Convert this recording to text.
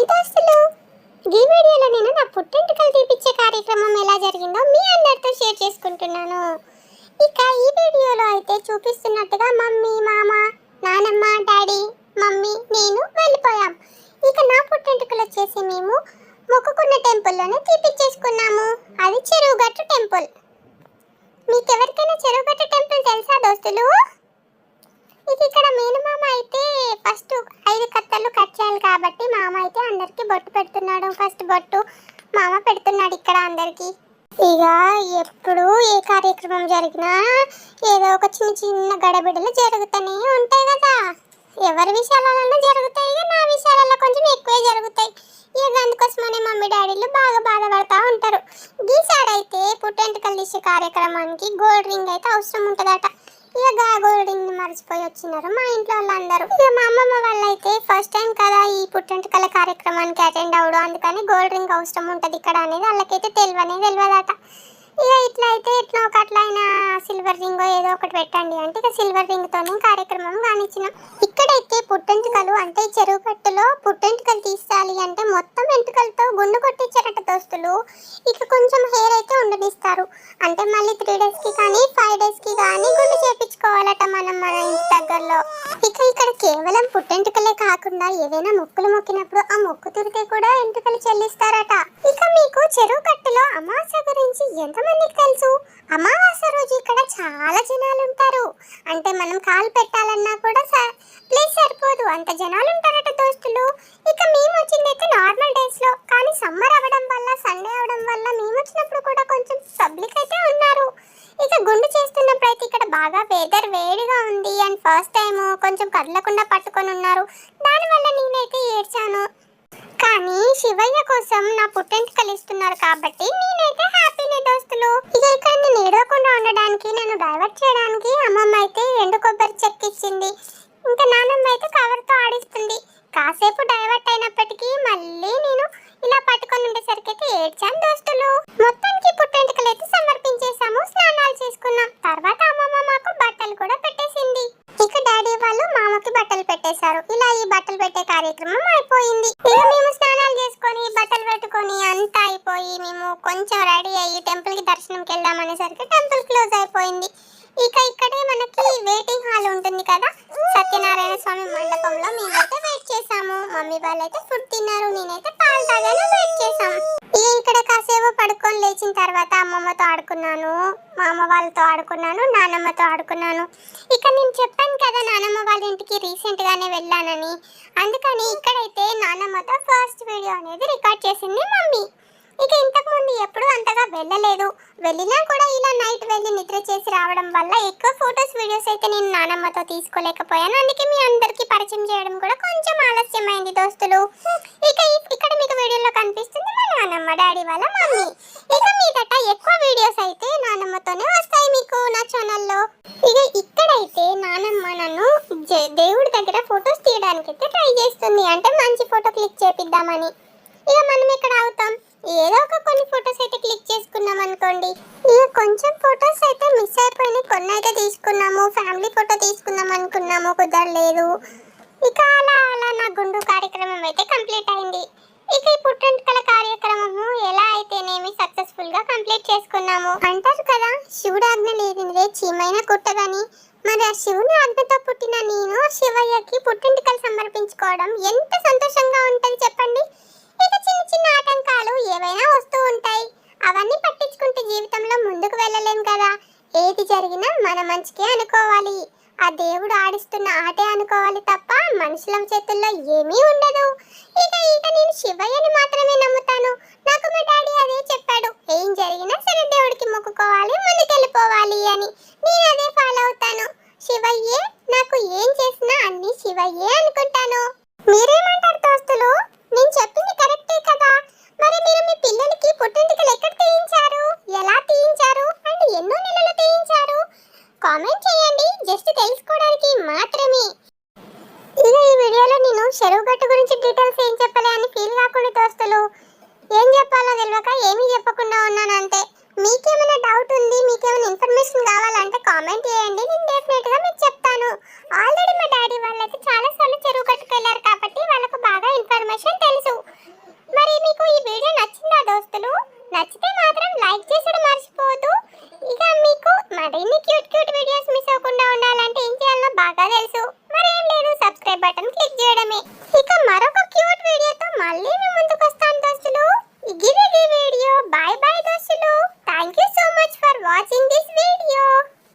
Hi దోస్తులు ఈ వీడియోలో నేను నా పుట్టింటికలు తీపిచ్చే కార్యక్రమం ఎలా జరిగిందో మీ అందరితో షేర్ చేసుకుంటున్నాను. ఇక ఈ వీడియోలో అయితే చూపిస్తున్నట్టుగా మమ్మీ మామ నానమ్మ డాడీ మమ్మీ నేను వెళ్ళిపోయాం. ఇక నా పుట్టింటికలు వచ్చేసి మేము మొక్కుకున్న టెంపుల్లోనే తీపిచ్చేసుకున్నాము. అది చెరువుగట్టు టెంపుల్. మీకు ఎవరికైనా చెరువుగట్టు టెంపుల్ తెలుసా దోస్తులు? ఇక ఇక్కడ మేనమామ అయితే ఫస్ట్ ఐదు కత్తలు కట్ చేయాలి కాబట్టి మామ అయితే అందరికి బొట్టు పెడుతున్నాడు. ఫస్ట్ బొట్టు మామ పెడుతున్నాడు ఇక్కడ అందరికి. ఇక ఎప్పుడు ఏ కార్యక్రమం జరిగినా ఏదో ఒక చిన్న చిన్న గడబిడలు జరుగుతూనే ఉంటాయి కదా. ఎవరి విషయాలలో జరుగుతాయి ఇక నా విషయాలలో కొంచెం ఎక్కువే జరుగుతాయి. ఇక అందుకోసమనే మమ్మీ డాడీలు బాగా బాధపడతా ఉంటారు. గీసాడైతే పుట్టెంటుకలు తీసే కార్యక్రమానికి గోల్డ్ రింగ్ అయితే అవసరం ఉంటుందట. ఇక గాగోడిని గోల్డ్ రింగ్ మర్చిపోయి వచ్చినారు మా ఇంట్లో వాళ్ళందరూ. ఇక మా అమ్మమ్మ వాళ్ళైతే ఫస్ట్ టైం కదా ఈ పుట్టెంటుకల కార్యక్రమానికి అటెండ్ అవడం అందుకని గోల్డ్ రింగ్ అవసరం ఉంటుంది ఇక్కడ అనేది వాళ్ళకైతే తెలియనే తెలియదట. ఇక ఇట్లా అయితే ఎట్లా ఒక అట్లా అయినా సిల్వర్ రింగ్ ఏదో ఒకటి పెట్టండి అంటే ఇక సిల్వర్ రింగ్తోనే కార్యక్రమం కానిచ్చినాం. ఇక్కడైతే పుట్టెంటుకలు అంటే చెరువు కట్టులో పుట్టెంటుకలు తీసాలి అంటే మొత్తం వెంటుకలతో గుండు కొట్టించారట దోస్తులు. ఇక కొంచెం హెయిర్ అయితే ఉండనిస్తారు. అంటే మళ్ళీ త్రీ డేస్కి కానీ ఫైవ్ డేస్కి కానీ గుండు చేపించుకోవాలట మనం మన ఇంటి దగ్గరలో. ఇక ఇక్కడ కేవలం పుట్టెంటుకలే కాకుండా ఏదైనా మొక్కులు మొక్కినప్పుడు ఆ మొక్కు తిరిగితే కూడా ఎంటుకలు చెల్లిస్తారట. ఇక మీకు చెరువు కట్టులో అమావాస్య గురించి ఎంతమందికి తెలుసు? అమావాస్య రోజు ఇక్కడ చాలా జనాలు ఉంటారు. అంటే మనం కాలు పెట్టాలన్నా కూడా అంత జనాలు ఉంటారట దోస్తులు. ఇక మేము వచ్చిందైతే నార్మల్ డేస్లో. కానీ సమ్మర్ అవ్వడం వల్ల సండే అవడం వల్ల మేము వచ్చినప్పుడు కూడా కొంచెం పబ్లిక్ అయితే ఉన్నారు. ఇక గుండు చేస్తున్నప్పుడు అయితే ఇక్కడ బాగా వెదర్ వేడిగా ఉంది. అండ్ ఫస్ట్ టైం కొంచెం కదలకుండా పట్టుకొని ఉన్నారు. దానివల్ల నేనైతే ఏడ్చాను. కానీ శివయ్య కోసం నా పుట్టెంటుకలు ఇస్తున్నారు కాబట్టి నేనైతే హ్యాపీనే దోస్తులు. ఇక ఇక్కడ నేను ఏడవకుండా ఉండడానికి నన్ను డైవర్ట్ చేయడానికి అమ్మమ్మ అయితే ఎండు కొబ్బరి చెక్క సేపు డైవర్ట్ అయినప్పటికీ మళ్ళీ నేను ఇలా పట్టుకొని ఉండేసరికి అయితే ఏడ్చాను దోస్తులు. మొత్తానికి పుట్టెంటుకలు అయితే సమర్పించేసాము స్నానాలు చేసుకున్నాం. తర్వాత అమ్మమ్మ మాకు బట్టలు కూడా పెట్టేసింది. ఇక డాడీ వాళ్ళు మామకి బట్టలు పెట్టేశారు. ఇలా ఈ బట్టలు పెట్టే కార్యక్రమం అయిపోయింది. ఇక మేము స్నానాలు చేసుకొని బట్టలు పెట్టుకొని అంతా అయిపోయి మేము కొంచెం రెడీ అయ్యి టెంపుల్కి దర్శనంకి వెళ్దాం అనేసరికి టెంపుల్ క్లోజ్ అయిపోయింది. ఇక ఇక్కడే మనకి వెయిటింగ్ హాల్ ఉంటుంది కదా సత్యనారాయణ స్వామి మండపంలో మమ్మీ వాళ్ళైతే ఫుడ్ తిన్నారు నేనైతే పాలు తాగాను వెయిట్ చేసాం ఇక్కడ కాసేపు పడుకొని లేచిన తర్వాత అమ్మమ్మతో ఆడుకున్నాను మా అమ్మ వాళ్ళతో ఆడుకున్నాను నానమ్మతో ఆడుకున్నాను. ఇక నేను చెప్పాను కదా నానమ్మ వాళ్ళ ఇంటికి రీసెంట్ గానే వెళ్ళానని. అందుకని ఇక్కడైతే నానమ్మతో ఫస్ట్ వీడియో అనేది రికార్డ్ చేసింది మమ్మీ. ఇక ఇంతకు ఎప్పుడు అంతగా వెళ్ళలేదు. వెళ్ళినా కూడా ఇలా నైట్ వెళ్ళి నిద్ర చేసి రావడం వల్ల ఎక్కువ ఫొటోస్ వీడియోస్ అయితే నేను నానమ్మతో తీసుకోలేకపోయాను. అందుకే మీ అందరికీ పరిచయం చేయడం కూడా కొంచెం ఆలస్యమైంది దోస్తులు. ఇక ఇక్కడ మీకు వీడియోలో కనిపిస్తుంది మా నానమ్మ డాడీ వాళ్ళ మమ్మీ. ఇక మీదట ఎక్కువ వీడియోస్ అయితే నానమ్మతోనే వస్తాయి మీకు నా ఛానల్లో. ఇక ఇక్కడైతే నానమ్మ నన్ను దేవుడి దగ్గర ఫొటోస్ తీయడానికి అయితే ట్రై చేస్తుంది. అంటే మంచి ఫోటో క్లిక్ చేపిద్దామని. ఇక మనం ఇక్కడ అవుతాం? ఏదో ఒక కొన్ని ఫొటోస్ అయితే క్లిక్ చేసుకున్నాం అనుకోండి. ఇక కొంచెం ఫొటోస్ అయితే మిస్ అయిపోయినాయి. కొన్ని అయితే తీసుకున్నాము. ఫ్యామిలీ ఫోటో తీసుకుందాం అనుకున్నాము. కుదరలేదు. ఇక అలా అలా నా గుండు కార్యక్రమం అయితే కంప్లీట్ అయింది. ఇక ఈ పుట్టెంటుకల కార్యక్రమము ఎలా అయితేనేమి సక్సెస్ఫుల్గా కంప్లీట్ చేసుకున్నాము. అంటారు కదా శివుడు ఆజ్ఞ లేనిదే చీమైన కుట్టదని. మరి ఆ శివుని ఆజ్ఞతో పుట్టిన నేను శివయ్యకి పుట్టింటికలు సమర్పించుకోవడం ఎంత సంతోషంగా ఉంటుంది చెప్పండి. ఇక చిన్న చిన్న ఆటంకాలు ఏవైనా వస్తూ ఉంటాయి. అవన్నీ పట్టించుకుంటే జీవితంలో ముందుకు వెళ్ళలేం కదా. ఏది జరిగినా మన మంచికే అనుకోవాలి. ఆ దేవుడు ఆడిస్తున్న ఆటే అనుకోవాలి తప్ప మనుషుల చేతుల్లో ఏమీ ఉండదు. ఇక ఇక నేను శివయ్యని మాత్రమే నమ్ముతాను. నాకు మా డాడీ అదే చెప్పాడు. ఏం జరిగినా సరే దేవుడికి మొక్కుకోవాలి ముందుకెళ్ళిపోవాలి అని. నేను అదే ఫాలో అవుతాను. శివయ్యే నాకు ఏం చేసినా అన్ని శివయ్యే అనుకుంటాను. మీరేమంటారు దోస్తులు? నేను చెప్పింది కరెక్టే కదా. మరి మీరు మీ పిల్లలకి పుట్టింటికలు ఎక్కడ తీయించారు? ఎలా తీయించారు? అండ్ ఎన్నో నెలలు తీయించారు? కామెంట్ చేయండి. జస్ట్ తెలుసుకోవడానికి మాత్రమే. ఇక ఈ వీడియోలో నేను చెరువు గట్టు గురించి డీటెయిల్స్ ఏం చెప్పలే అని ఫీల్ కాకుండా దోస్తులు. ఏం చెప్పాలో తెలియక ఏమీ చెప్పకుండా ఉన్నాను అంతే మీకేమైనా డౌట్ ఉంది మీకేమైనా ఇన్ఫర్మేషన్ కావాలంటే కామెంట్ చేయండి. నేను డెఫినెట్గా మీకు చెప్తాను. ఆల్రెడీ మా డాడీ వాళ్ళైతే చాలాసార్లు చెరువు కట్టుకెళ్ళారు నచ్చితే మాత్రం లైక్ చేసడం మర్చిపోవద్దు. ఇక మీకు మరిన్ని క్యూట్ క్యూట్ వీడియోస్ మిస్ అవ్వకుండా ఉండాలంటే ఏం చేయాలో బాగా తెలుసు. మరేం లేదు సబ్స్క్రైబ్ బటన్ క్లిక్ చేయడమే. ఇక మరొక క్యూట్ వీడియోతో మళ్ళీ మేము